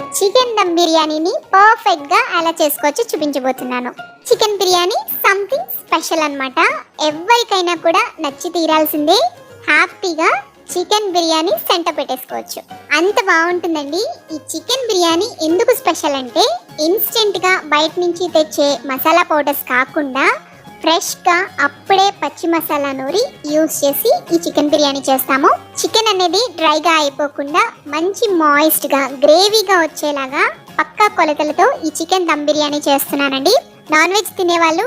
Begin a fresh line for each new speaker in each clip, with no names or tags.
Chicken dum బిర్యానీని పర్ఫెక్ట్గా ఎలా చేసుకోవచ్చు చూపించబోతున్నాను. చికెన్ బిర్యానీ సంథింగ్ స్పెషల్ అన్నమాట. ఎవరికైనా కూడా నచ్చి తీరాల్సిందే. హ్యాపీగా చికెన్ బిర్యానీ సెంట పెట్టేసుకోవచ్చు. అంత బాగుంటుందండి. ఈ చికెన్ బిర్యానీ ఎందుకు స్పెషల్ అంటే ఇన్స్టెంట్గా బయట నుంచి తెచ్చే మసాలా పౌడర్స్ కాకుండా ఫ్రెష్గా అప్పుడే పచ్చి మసాలా నూరి యూస్ చేసి ఈ చికెన్ బిర్యానీ చేస్తాము. చికెన్ అనేది డ్రైగా అయిపోకుండా మంచి మాయిస్ట్గా గ్రేవీగా వచ్చేలాగా పక్కా కొలతలతో ఈ చికెన్ దమ్ బిర్యానీ చేస్తున్నానండి. నాన్ వెజ్ తినే వాళ్ళు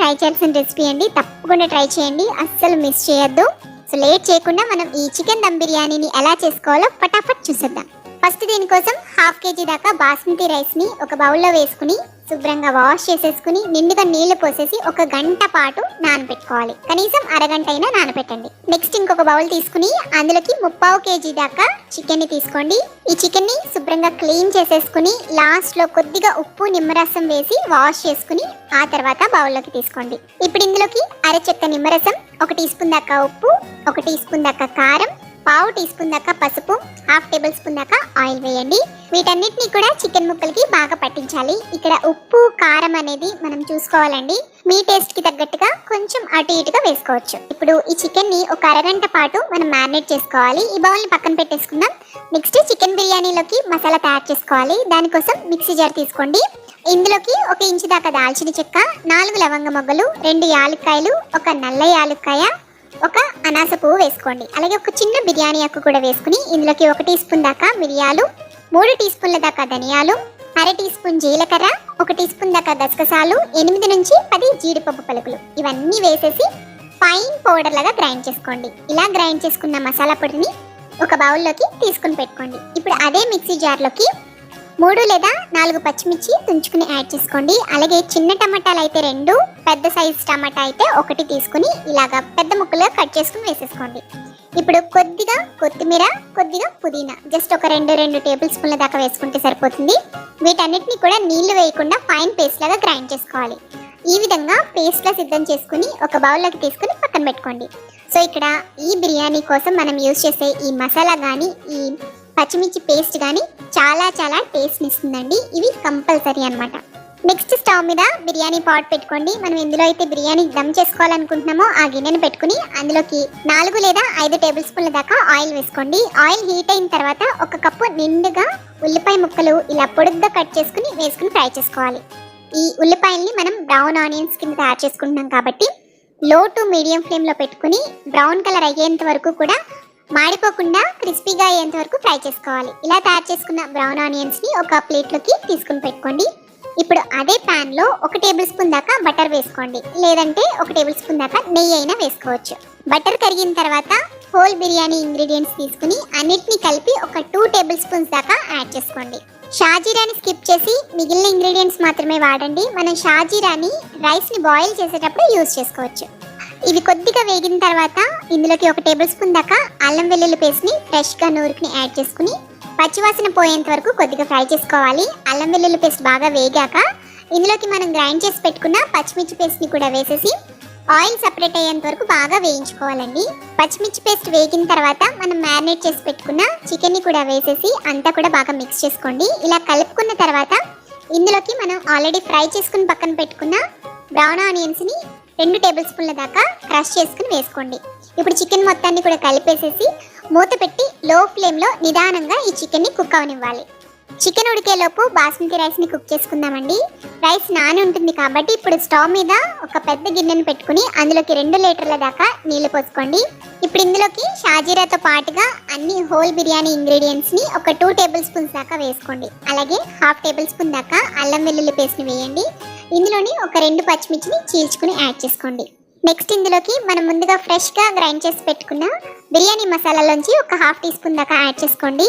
ట్రై చేయాల్సిన రెసిపీ అండి. తప్పకుండా ట్రై చేయండి. అస్సలు మిస్ చేయొద్దు. సో లేట్ చేయకుండా మనం ఈ చికెన్ దమ్ బిర్యానీని ఎలా చేసుకోవాలో ఫటాఫట్ చూసేద్దాం. ఫస్ట్ దీనికోసం హాఫ్ కేజీ దాకా బాస్మతి రైస్ని ఒక బౌల్లో వేసుకుని శుభ్రంగా వాష్ చేసేసుకుని నిండుగా నీళ్ళు పోసేసి ఒక గంట పాటు నానబెట్టుకోవాలి. కనీసం అరగంట అయినా నానబెట్టండి. నెక్స్ట్ ఇంకొక బౌల్ తీసుకుని అందులోకి ముప్పావు కేజీ దాకా చికెన్ని తీసుకోండి. ఈ చికెన్ని శుభ్రంగా క్లీన్ చేసేసుకుని లాస్ట్లో కొద్దిగా ఉప్పు నిమ్మరసం వేసి వాష్ చేసుకుని ఆ తర్వాత బౌల్లోకి తీసుకోండి. ఇప్పుడు ఇందులోకి అరచెక్క నిమ్మరసం ఒక టీ స్పూన్ దాకా ఉప్పు ఒక టీ స్పూన్ దాకా కారం పావు టీ స్పూన్ దాకా పసుపు హాఫ్ టేబుల్ స్పూన్ దాకా ఆయిల్ వేయండి. వీటన్నిటిని కూడా చికెన్ ముక్కలకి బాగా పట్టించాలి. ఇక్కడ ఉప్పు కారం అనేది మనం చూసుకోవాలండి. మీ టేస్ట్కి తగ్గట్టుగా కొంచెం అటు ఇటుగా వేసుకోవచ్చు. ఇప్పుడు ఈ చికెన్ని ఒక అరగంట పాటు మనం మ్యారినేట్ చేసుకోవాలి. ఈ బౌల్ని పక్కన పెట్టేసుకుందాం. నెక్స్ట్ చికెన్ బిర్యానీలోకి మసాలా తయారు చేసుకోవాలి. దానికోసం మిక్సీ జార్ తీసుకోండి. ఇందులోకి ఒక ఇంచు దాకా దాల్చిన చెక్క నాలుగు లవంగ మొగ్గలు రెండు యాలుక్కాయలు ఒక నల్ల యాలుక్కాయ ఒక అనాస పువ్వు వేసుకోండి. అలాగే ఒక చిన్న బిర్యానీ ఆకు కూడా వేసుకుని ఇందులోకి ఒక టీ స్పూన్ దాకా మిరియాలు మూడు టీ స్పూన్ల దాకా ధనియాలు అర టీ స్పూన్ జీలకర్ర ఒక టీ స్పూన్ దాకా గసగసాలు ఎనిమిది నుంచి పది జీడిపప్పు పలుకులు. ఇవన్నీ వేసేసి ఫైన్ పౌడర్ లాగా గ్రైండ్ చేసుకోండి. ఇలా గ్రైండ్ చేసుకున్న మసాలా పొడిని ఒక బౌల్లోకి తీసుకుని పెట్టుకోండి. ఇప్పుడు అదే మిక్సీ జార్లోకి మూడు లేదా నాలుగు పచ్చిమిర్చి తుంచుకుని యాడ్ చేసుకోండి. అలాగే చిన్న టమాటాలు అయితే రెండు పెద్ద సైజ్ టమాటా అయితే ఒకటి తీసుకుని ఇలాగా పెద్ద ముక్కలుగా కట్ చేసుకుని వేసేసుకోండి. ఇప్పుడు కొద్దిగా కొత్తిమీర కొద్దిగా పుదీనా జస్ట్ ఒక రెండు రెండు టేబుల్ స్పూన్ల దాకా వేసుకుంటే సరిపోతుంది. వీటన్నిటిని కూడా నీళ్ళు వేయకుండా ఫైన్ పేస్ట్ లాగా గ్రైండ్ చేసుకోవాలి. ఈ విధంగా పేస్ట్లా సిద్ధం చేసుకుని ఒక బౌల్లోకి తీసుకుని పక్కన పెట్టుకోండి. సో ఇక్కడ ఈ బిర్యానీ కోసం మనం యూజ్ చేసే ఈ మసాలా కానీ ఈ పచ్చిమిర్చి పేస్ట్ కానీ చాలా చాలా టేస్ట్ ఇస్తుందండి. ఇవి కంపల్సరీ అన్నమాట. నెక్స్ట్ స్టవ్ మీద బిర్యానీ పాట్ పెట్టుకోండి. మనం ఎందులో అయితే బిర్యానీ దమ్ చేసుకోవాలనుకుంటున్నామో ఆ గిన్నెను పెట్టుకుని అందులోకి నాలుగు లేదా ఐదు టేబుల్ స్పూన్ల దాకా ఆయిల్ వేసుకోండి. ఆయిల్ హీట్ అయిన తర్వాత ఒక కప్పు నిండుగా ఉల్లిపాయ ముక్కలు ఇలా పొడుగ్గా కట్ చేసుకుని వేసుకుని ఫ్రై చేసుకోవాలి. ఈ ఉల్లిపాయల్ని మనం బ్రౌన్ ఆనియన్స్ కింద తయారు చేసుకుంటున్నాం కాబట్టి లో టు మీడియం ఫ్లేమ్లో పెట్టుకుని బ్రౌన్ కలర్ అయ్యేంత వరకు కూడా మాడిపోకుండా క్రిస్పీగా అయ్యేంత వరకు ఫ్రై చేసుకోవాలి. ఇలా తయారు చేసుకున్న బ్రౌన్ ఆనియన్స్ని ఒక ప్లేట్లోకి తీసుకుని పెట్టుకోండి. ఇప్పుడు అదే పాన్లో ఒక టేబుల్ స్పూన్ దాకా బటర్ వేసుకోండి. లేదంటే ఒక టేబుల్ స్పూన్ దాకా నెయ్యి అయినా వేసుకోవచ్చు. బటర్ కరిగిన తర్వాత హోల్ బిర్యానీ ఇంగ్రీడియంట్స్ తీసుకుని అన్నిటిని కలిపి ఒక టూ టేబుల్ స్పూన్స్ దాకా యాడ్ చేసుకోండి. షాజీరాని స్కిప్ చేసి మిగిలిన ఇంగ్రీడియంట్స్ మాత్రమే వాడండి. మనం షాజీరాని రైస్ని బాయిల్ చేసేటప్పుడు యూజ్ చేసుకోవచ్చు. ఇవి కొద్దిగా వేగిన తర్వాత ఇందులోకి ఒక టేబుల్ స్పూన్ దాకా అల్లం వెల్లుల్లి పేస్ట్ని ఫ్రెష్గా నూరుకుని యాడ్ చేసుకుని పచ్చివాసన పోయేంత వరకు కొద్దిగా ఫ్రై చేసుకోవాలి. అల్లం వెల్లుల్లి పేస్ట్ బాగా వేగాక ఇందులోకి మనం గ్రైండ్ చేసి పెట్టుకున్న పచ్చిమిర్చి పేస్ట్ని కూడా వేసేసి ఆయిల్ సపరేట్ అయ్యేంత వరకు బాగా వేయించుకోవాలండి. పచ్చిమిర్చి పేస్ట్ వేగిన తర్వాత మనం మ్యారినేట్ చేసి పెట్టుకున్న చికెన్ని కూడా వేసేసి అంతా కూడా బాగా మిక్స్ చేసుకోండి. ఇలా కలుపుకున్న తర్వాత ఇందులోకి మనం ఆల్రెడీ ఫ్రై చేసుకుని పక్కన పెట్టుకున్న బ్రౌన్ ఆనియన్స్ని రెండు టేబుల్ స్పూన్ల దాకా క్రష్ చేసుకుని వేసుకోండి. ఇప్పుడు చికెన్ మొత్తాన్ని కూడా కలిపేసేసి మూత పెట్టి లో ఫ్లేమ్లో నిదానంగా ఈ చికెన్ని కుక్ అవనివ్వాలి. చికెన్ ఉడికేలోపు బాస్మతి రైస్ని కుక్ చేసుకుందామండి. రైస్ నాని ఉంటుంది కాబట్టి ఇప్పుడు స్టవ్ మీద ఒక పెద్ద గిన్నెను పెట్టుకుని అందులోకి రెండు లీటర్ల దాకా నీళ్ళు పోసుకోండి. ఇప్పుడు ఇందులోకి షాజీరాతో పాటుగా అన్ని హోల్ బిర్యానీ ఇంగ్రీడియంట్స్ని ఒక టూ టేబుల్ స్పూన్స్ దాకా వేసుకోండి. అలాగే హాఫ్ టేబుల్ స్పూన్ దాకా అల్లం వెల్లుల్లి పేస్ట్ని వేయండి. ఇందులోని ఒక రెండు పచ్చిమిర్చిని చీల్చుకుని యాడ్ చేసుకోండి. నెక్స్ట్ ఇందులోకి మనం ముందుగా ఫ్రెష్గా గ్రైండ్ చేసి పెట్టుకున్న బిర్యానీ మసాలాలోంచి ఒక హాఫ్ టీ స్పూన్ దాకా యాడ్ చేసుకోండి.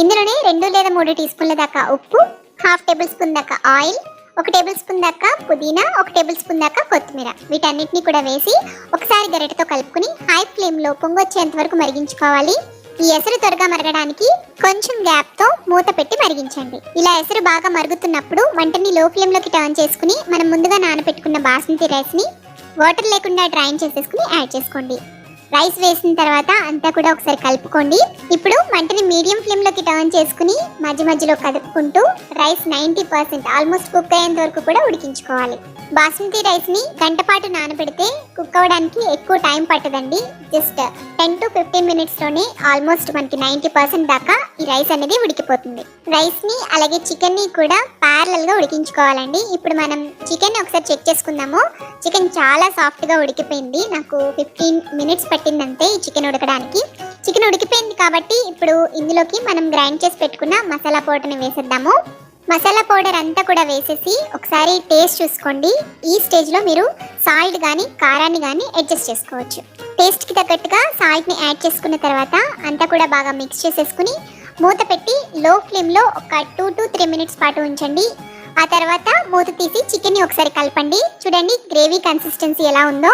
ఇందులోనే రెండు లేదా మూడు టీ స్పూన్ల దాకా ఉప్పు హాఫ్ టేబుల్ స్పూన్ దాకా ఆయిల్ ఒక టేబుల్ స్పూన్ దాకా పుదీనా ఒక టేబుల్ స్పూన్ దాకా కొత్తిమీర. వీటన్నిటిని కూడా వేసి ఒకసారి గరిటతో కలుపుకుని హై ఫ్లేమ్లో పొంగొచ్చేంత వరకు మరిగించుకోవాలి. ఈ ఎసరు త్వరగా మరగడానికి కొంచెం గ్యాప్తో మూత పెట్టి మరిగించండి. ఇలా ఎసరు బాగా మరుగుతున్నప్పుడు వంటని లో ఫ్లేమ్లోకి టర్న్ చేసుకుని మనం ముందుగా నానబెట్టుకున్న బాస్మతి రైస్ని వాటర్ లేకుండా డ్రైన్ చేసేసుకుని యాడ్ చేసుకోండి. రైస్ వేసిన తర్వాత అంతా కూడా ఒకసారి కలుపుకోండి. ఇప్పుడు మంటని మీడియం ఫ్లేమ్లోకి టర్న్ చేసుకుని మధ్య మధ్యలో కదుపుకుంటూ rice ninety percent almost cook అయ్యేంత వరకు కూడా ఉడికించుకోవాలి. బాస్మతి రైస్ని గంటపాటు గంట పాటు నానబెడితే కుక్ అవ్వడానికి ఎక్కువ టైం పట్టదండి. జస్ట్ టెన్ టు ఫిఫ్టీన్ మినిట్స్లోనే ఆల్మోస్ట్ మనకి నైంటీ పర్సెంట్ దాకా ఈ రైస్ అనేది ఉడికిపోతుంది. రైస్ని అలాగే చికెన్ని కూడా ప్యారలల్గా ఉడికించుకోవాలండి. ఇప్పుడు మనం చికెన్ ఒకసారి చెక్ చేసుకుందాము. చికెన్ చాలా సాఫ్ట్గా ఉడికిపోయింది. నాకు ఫిఫ్టీన్ మినిట్స్ పట్టిందంతే ఈ చికెన్ ఉడకడానికి. చికెన్ ఉడికిపోయింది కాబట్టి ఇప్పుడు ఇందులోకి మనం గ్రైండ్ చేసి పెట్టుకున్న మసాలా పౌడర్ని వేసేద్దాము. మసాలా పౌడర్ అంతా కూడా వేసేసి ఒకసారి టేస్ట్ చూసుకోండి. ఈ స్టేజ్లో మీరు సాల్ట్ కానీ కారాన్ని కానీ అడ్జస్ట్ చేసుకోవచ్చు. టేస్ట్కి తగ్గట్టుగా సాల్ట్ని యాడ్ చేసుకున్న తర్వాత అంతా కూడా బాగా మిక్స్ చేసేసుకుని మూత పెట్టి లో ఫ్లేమ్లో ఒక టూ టు త్రీ మినిట్స్ పాటు ఉంచండి. ఆ తర్వాత మూత తీసి చికెన్ని ఒకసారి కలపండి. చూడండి గ్రేవీ కన్సిస్టెన్సీ ఎలా ఉందో.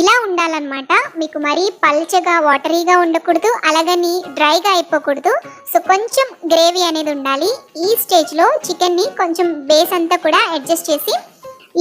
ఇలా ఉండాలన్నమాట. మీకు మరీ పల్చగా వాటరీగా ఉండకూడదు అలాగని డ్రైగా అయిపోకూడదు. సో కొంచెం గ్రేవీ అనేది ఉండాలి. ఈ స్టేజ్లో చికెన్ని కొంచెం బేస్ అంతా కూడా అడ్జస్ట్ చేసి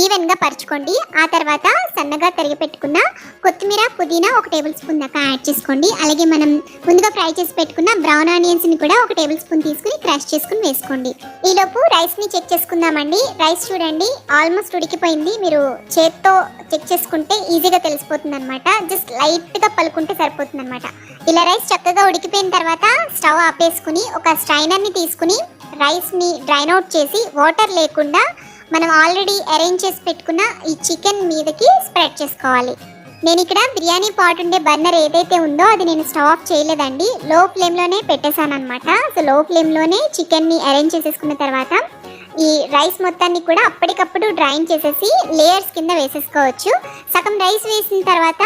ఈవెన్గా పరుచుకోండి. ఆ తర్వాత సన్నగా తరిగి పెట్టుకున్న కొత్తిమీర పుదీనా ఒక టేబుల్ స్పూన్ దాకా యాడ్ చేసుకోండి. అలాగే మనం ముందుగా ఫ్రై చేసి పెట్టుకున్న బ్రౌన్ ఆనియన్స్ని కూడా ఒక టేబుల్ స్పూన్ తీసుకుని క్రష్ చేసుకుని వేసుకోండి. ఈలోపు రైస్ని చెక్ చేసుకుందామండి. రైస్ చూడండి ఆల్మోస్ట్ ఉడికిపోయింది. మీరు చేత్తో చెక్ చేసుకుంటే ఈజీగా తెలిసిపోతుంది అనమాట జస్ట్ లైట్గా పలుకుంటే సరిపోతుంది అనమాట ఇలా రైస్ చక్కగా ఉడికిపోయిన తర్వాత స్టవ్ ఆపేసుకుని ఒక స్ట్రైనర్ని తీసుకుని రైస్ని డ్రైన్ అవుట్ చేసి వాటర్ లేకుండా మనం ఆల్రెడీ అరేంజ్ చేసి పెట్టుకున్న ఈ చికెన్ మీదకి స్ప్రెడ్ చేసుకోవాలి. నేను ఇక్కడ బిర్యానీ పాట్ ఉండే బర్నర్ ఏదైతే ఉందో అది నేను స్టవ్ ఆఫ్ చేయలేదండి లో ఫ్లేమ్లోనే పెట్టేశాను అనమాట సో లో ఫ్లేమ్లోనే చికెన్ని అరేంజ్ చేసేసుకున్న తర్వాత ఈ రైస్ మొత్తాన్ని కూడా అప్పటికప్పుడు డ్రైన్ చేసేసి లేయర్స్ కింద వేసేసుకోవచ్చు. సగం రైస్ వేసిన తర్వాత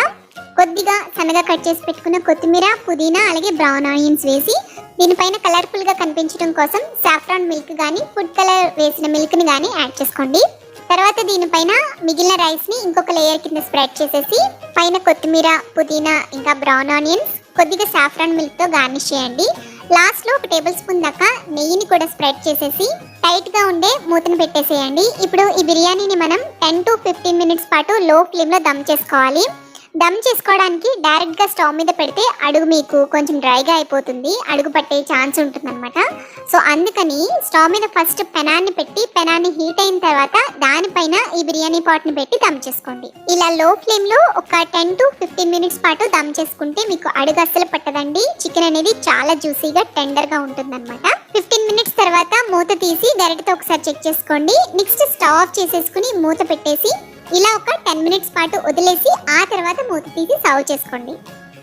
కొద్దిగా సన్నగా కట్ చేసి పెట్టుకున్న కొత్తిమీర పుదీనా అలాగే బ్రౌన్ ఆనియన్స్ వేసి దీనిపైన కలర్ఫుల్గా కనిపించడం కోసం సాఫ్రాన్ మిల్క్ కానీ ఫుడ్ కలర్ వేసిన మిల్క్ని కానీ యాడ్ చేసుకోండి. తర్వాత దీనిపైన మిగిలిన రైస్ని ఇంకొక లేయర్ కింద స్ప్రెడ్ చేసేసి పైన కొత్తిమీర పుదీనా ఇంకా బ్రౌన్ ఆనియన్స్ కొద్దిగా సాఫ్రాన్ మిల్క్తో గార్నిష్ చేయండి. లాస్ట్లో ఒక టేబుల్ స్పూన్ దాకా నెయ్యిని కూడా స్ప్రెడ్ చేసేసి టైట్గా ఉండే మూతను పెట్టేసేయండి. ఇప్పుడు ఈ బిర్యానీని మనం టెన్ టు ఫిఫ్టీన్ మినిట్స్ పాటు లో ఫ్లేమ్లో దమ్ చేసుకోవాలి. దమ్ చేసుకోవడానికి డైరెక్ట్గా స్టవ్ మీద పెడితే అడుగు మీకు కొంచెం డ్రైగా అయిపోతుంది. అడుగు పట్టే ఛాన్స్ ఉంటుందన్నమాట. సో అందుకని స్టవ్ మీద ఫస్ట్ పెనాన్ని పెట్టి పెనాన్ని హీట్ అయిన తర్వాత దానిపైన ఈ బిర్యానీ పాట్ని పెట్టి దమ్ చేసుకోండి. ఇలా లో ఫ్లేమ్లో ఒక టెన్ టు ఫిఫ్టీన్ మినిట్స్ పాటు దమ్ చేసుకుంటే మీకు అడుగు అస్సలు పట్టదండి. చికెన్ అనేది చాలా జ్యూసీగా టెండర్గా ఉంటుందన్నమాట. ఫిఫ్టీన్ మినిట్స్ తర్వాత మూత తీసి గరిటతో ఒకసారి చెక్ చేసుకోండి. నెక్స్ట్ స్టవ్ ఆఫ్ చేసేసుకుని మూత పెట్టేసి ఇలా ఒక టెన్ మినిట్స్ పాటు వదిలేసి ఆ తర్వాత మూత తీసి సర్వ్ చేసుకోండి.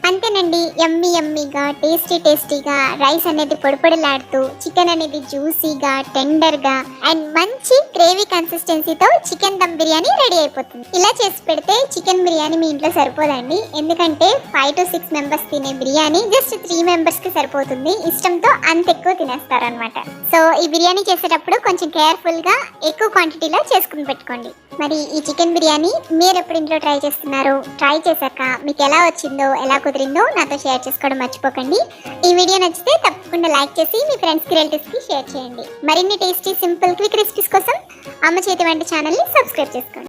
అంతేనండి ఎమ్మి ఎమ్మిగా టేస్టీ టేస్టీగా రైస్ అనేది పొడిపొడిలాడుతూ చికెన్ అనేది జ్యూసీగా టెండర్గా అండ్ మంచి గ్రేవీ కన్సిస్టెన్సీతో చికెన్ దమ్ బిర్యానీ రెడీ అయిపోతుంది. ఇలా చేసి పెడితే చికెన్ బిర్యానీ మీ ఇంట్లో సరిపోదండి. ఎందుకంటే ఫైవ్ టు సిక్స్ మెంబర్స్ తినే బిర్యానీ జస్ట్ త్రీ మెంబర్స్కి సరిపోతుంది. ఇష్టంతో అంత ఎక్కువ తినేస్తారనమాట సో ఈ బిర్యానీ చేసేటప్పుడు కొంచెం కేర్ఫుల్గా ఎక్కువ క్వాంటిటీలో చేసుకుని పెట్టుకోండి. మరి ఈ చికెన్ బిర్యానీ మీరు ఎప్పుడు ఇంట్లో ట్రై చేస్తున్నారు ట్రై చేశాక మీకు ఎలా వచ్చిందో ఎలా కుదిరిందో నాతో షేర్ చేసుకోవడం మర్చిపోకండి ఈ వీడియో నచ్చితే తప్పకుండా లైక్ చేసి మీ ఫ్రెండ్స్కి రిలేటివ్స్కి షేర్ చేయండి. మరిన్ని టేస్టీ సింపుల్ క్విక్ రెసిపీస్ కోసం అమ్మ చేతి వంటి ఛానల్ని సబ్స్క్రైబ్ చేసుకోండి.